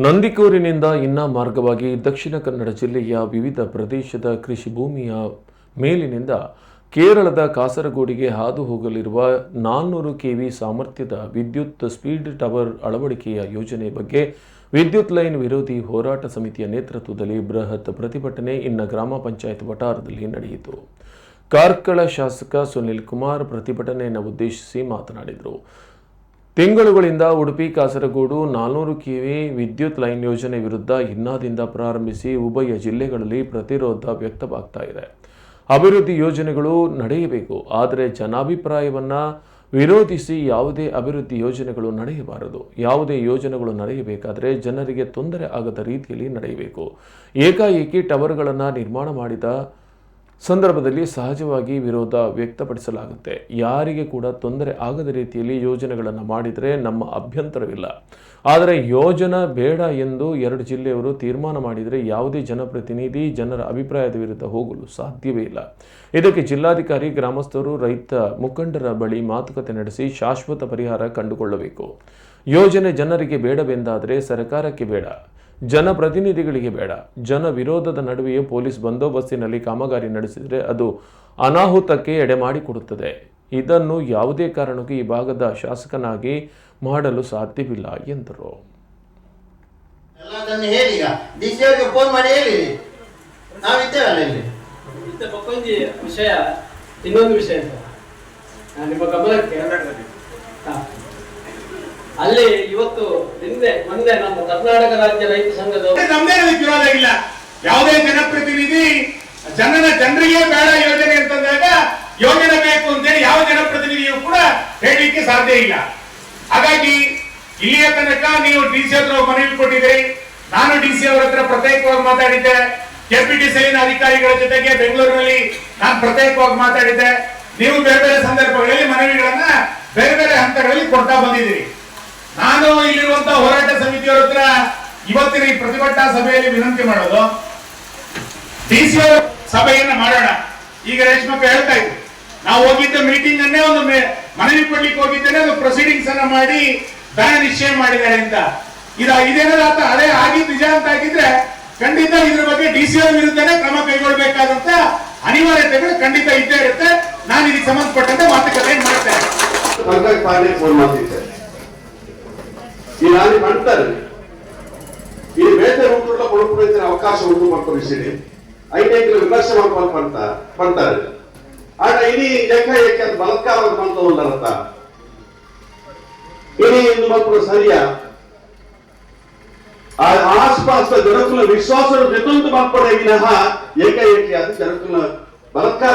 ನಂದಿಕೂರಿನಿಂದ ಇನ್ನ ಮಾರ್ಗವಾಗಿ ದಕ್ಷಿಣ ಕನ್ನಡ ಜಿಲ್ಲೆಯ ವಿವಿಧ ಪ್ರದೇಶದ ಕೃಷಿ ಭೂಮಿಯ ಮೇಲಿನಿಂದ ಕೇರಳದ ಕಾಸರಗೋಡಿಗೆ ಹಾದು ಹೋಗಲಿರುವ ನಾನ್ನೂರು ಕೆವಿ ಸಾಮರ್ಥ್ಯದ ವಿದ್ಯುತ್ ಸ್ಪೀಡ್ ಟವರ್ ಅಳವಡಿಕೆಯ ಯೋಜನೆ ಬಗ್ಗೆ ವಿದ್ಯುತ್ ಲೈನ್ ವಿರೋಧಿ ಹೋರಾಟ ಸಮಿತಿಯ ನೇತೃತ್ವದಲ್ಲಿ ಬೃಹತ್ ಪ್ರತಿಭಟನೆ ಇನ್ನ ಗ್ರಾಮ ಪಂಚಾಯತ್ ವಟಾರದಲ್ಲಿ ನಡೆಯಿತು. ಕಾರ್ಕಳ ಶಾಸಕ ಸುನಿಲ್ ಕುಮಾರ್ ಪ್ರತಿಭಟನೆಯನ್ನು ಉದ್ದೇಶಿಸಿ ಮಾತನಾಡಿದರು. ತಿಂಗಳುಗಳಿಂದ ಉಡುಪಿ, ಕಾಸರಗೋಡು ನಾಲ್ನೂರು ಕಿವಿ ವಿದ್ಯುತ್ ಲೈನ್ ಯೋಜನೆ ವಿರುದ್ಧ ಇನ್ನಾದಿಂದ ಪ್ರಾರಂಭಿಸಿ ಉಭಯ ಜಿಲ್ಲೆಗಳಲ್ಲಿ ಪ್ರತಿರೋಧ ವ್ಯಕ್ತವಾಗ್ತಾ ಇದೆ. ಅಭಿವೃದ್ಧಿ ಯೋಜನೆಗಳು ನಡೆಯಬೇಕು, ಆದರೆ ಜನಾಭಿಪ್ರಾಯವನ್ನು ವಿರೋಧಿಸಿ ಯಾವುದೇ ಅಭಿವೃದ್ಧಿ ಯೋಜನೆಗಳು ನಡೆಯಬಾರದು. ಯಾವುದೇ ಯೋಜನೆಗಳು ನಡೆಯಬೇಕಾದರೆ ಜನರಿಗೆ ತೊಂದರೆ ಆಗದ ರೀತಿಯಲ್ಲಿ ನಡೆಯಬೇಕು. ಏಕಾಏಕಿ ಟವರ್ಗಳನ್ನು ನಿರ್ಮಾಣ ಮಾಡಿದ ಸಂದರ್ಭದಲ್ಲಿ ಸಹಜವಾಗಿ ವಿರೋಧ ವ್ಯಕ್ತಪಡಿಸಲಾಗುತ್ತೆ. ಯಾರಿಗೆ ಕೂಡ ತೊಂದರೆ ಆಗದ ರೀತಿಯಲ್ಲಿ ಯೋಜನೆಗಳನ್ನು ಮಾಡಿದರೆ ನಮ್ಮ ಅಭ್ಯಂತರವಿಲ್ಲ. ಆದರೆ ಯೋಜನೆ ಬೇಡ ಎಂದು ಎರಡು ಜಿಲ್ಲೆಯವರು ತೀರ್ಮಾನ ಮಾಡಿದರೆ ಯಾವುದೇ ಜನಪ್ರತಿನಿಧಿ ಜನರ ಅಭಿಪ್ರಾಯದ ವಿರುದ್ಧ ಹೋಗಲು ಸಾಧ್ಯವೇ ಇಲ್ಲ. ಇದಕ್ಕೆ ಜಿಲ್ಲಾಧಿಕಾರಿ, ಗ್ರಾಮಸ್ಥರು, ರೈತ ಮುಖಂಡರ ಬಳಿ ಮಾತುಕತೆ ನಡೆಸಿ ಶಾಶ್ವತ ಪರಿಹಾರ ಕಂಡುಕೊಳ್ಳಬೇಕು. ಯೋಜನೆ ಜನರಿಗೆ ಬೇಡವೆಂದಾದರೆ ಸರ್ಕಾರಕ್ಕೆ ಬೇಡ. ಜನಪ್ರತಿನಿಧಿಗಳಿಗೆ ಬೇಡ. ಜನ ವಿರೋಧದ ನಡುವೆಯೇ ಪೊಲೀಸ್ ಬಂದೋಬಸ್ತಿನಲ್ಲಿ ಕಾಮಗಾರಿ ನಡೆಸಿದರೆ ಅದು ಅನಾಹುತಕ್ಕೆ ಎಡೆ ಮಾಡಿಕೊಡುತ್ತದೆ. ಇದನ್ನು ಯಾವುದೇ ಕಾರಣಕ್ಕೂ ಈ ಭಾಗದ ಶಾಸಕನಾಗಿ ಮಾಡಲು ಸಾಧ್ಯವಿಲ್ಲ ಎಂದರು. ವಿಷಯ ಇನ್ನೊಂದು ವಿಷಯ ನಿಮ್ಮ ಗಮನಕ್ಕೆ. ಅಲ್ಲಿ ಇವತ್ತು ಹಿಂದೆ ಮೊನ್ನೆ ನಮ್ಮ ಕರ್ನಾಟಕ ರಾಜ್ಯ ರೈತ ಸಂಘದ ನಮ್ದೇ ಅದಕ್ಕೆ ವಿರೋಧ ಇಲ್ಲ. ಯಾವುದೇ ಜನಪ್ರತಿನಿಧಿ ಜನರ ಜನರಿಗೆ ಬೇಡ ಯೋಜನೆ ಅಂತಂದಾಗ ಯೋಜನೆ ಬೇಕು ಅಂತೇಳಿ ಯಾವ ಜನಪ್ರತಿನಿಧಿಯೂ ಕೂಡ ಹೇಳಲಿಕ್ಕೆ ಸಾಧ್ಯ ಇಲ್ಲ. ಹಾಗಾಗಿ ಇಲ್ಲಿಯ ತನಕ ನೀವು ಡಿ ಸಿ ಹತ್ರ ಮನವಿ ಕೊಟ್ಟಿದ್ರಿ. ನಾನು ಡಿ ಸಿ ಅವರ ಹತ್ರ ಪ್ರತ್ಯೇಕವಾಗಿ ಮಾತಾಡಿದ್ದೆ. ಕೆಪಿಟಿಸಿನ ಅಧಿಕಾರಿಗಳ ಜೊತೆಗೆ ಬೆಂಗಳೂರಿನಲ್ಲಿ ನಾನು ಪ್ರತ್ಯೇಕವಾಗಿ ಮಾತಾಡಿದ್ದೆ. ನೀವು ಬೇರೆ ಬೇರೆ ಸಂದರ್ಭಗಳಲ್ಲಿ ಮನವಿಗಳನ್ನ ಬೇರೆ ಬೇರೆ ಹಂತಗಳಲ್ಲಿ ಕೊಡ್ತಾ ಬಂದಿದ್ದೀರಿ. ನಾನು ಇಲ್ಲಿರುವಂತಹ ಹೋರಾಟ ಸಮಿತಿಯವರ ಹತ್ರ ಇವತ್ತಿನ ಈ ಪ್ರತಿಭಟನಾ ಸಭೆಯಲ್ಲಿ ವಿನಂತಿ ಮಾಡೋದು. ಡಿಸಿ ಸಭೆಯನ್ನ ಮಾಡೋಣ. ಈಗ ರೇಷ್ಮಕ್ಕ ಹೇಳ್ತಾ ಇದ್ರು. ನಾವು ಹೋಗಿದ್ದ ಮೀಟಿಂಗ್ ಅನ್ನೇ ಒಂದು ಮನವಿ ಕೊಡ್ಲಿಕ್ಕೆ ಹೋಗಿದ್ದೇನೆ ಒಂದು ಪ್ರೊಸೀಡಿಂಗ್ಸ್ ಅನ್ನ ಮಾಡಿ ಬ್ಯಾನ್ ನಿಶ್ಚಯ ಮಾಡಿದ್ದಾರೆ ಅಂತ. ಇದ ಇದೇನಾದ್ರು ಆತ ಹಳೆ ಆಗಿ ನಿಜ ಅಂತ ಆಗಿದ್ರೆ ಖಂಡಿತ ಇದ್ರ ಬಗ್ಗೆ ಡಿ ಸಿ ವಿರುದ್ಧನೇ ಕ್ರಮ ಕೈಗೊಳ್ಳಬೇಕಾದಂತ ಅನಿವಾರ್ಯತೆಗಳು ಖಂಡಿತ ಇದ್ದೇ ಇರುತ್ತೆ. ನಾನು ಇದಕ್ಕೆ ಸಂಬಂಧಪಟ್ಟಂತೆ ಮಾತುಕತೆ ಮಾಡ್ತೇನೆ. ఇలాంటి పంటలు ఈ మేత రూపంలో పొడుపునైతే అవకాశం ఉంది మనకు విషయం అయితే ఇక్కడ విమర్శ మనకు పంట పంటారు. ಆಗ ಇಡೀ ఎక్క ಏಕೆ ಬಲತ್ಕಾರ ಬಂತ ಒಂದರತ್ತ ಇಡೀ ಎಂದು ಮಾತ್ರ ಸರಿಯ ఆస్పాస్త జనకుల విశ్వాసం జతంతు మాత్రమే వినహా ఏకైక అది జనకుల బలత్కారం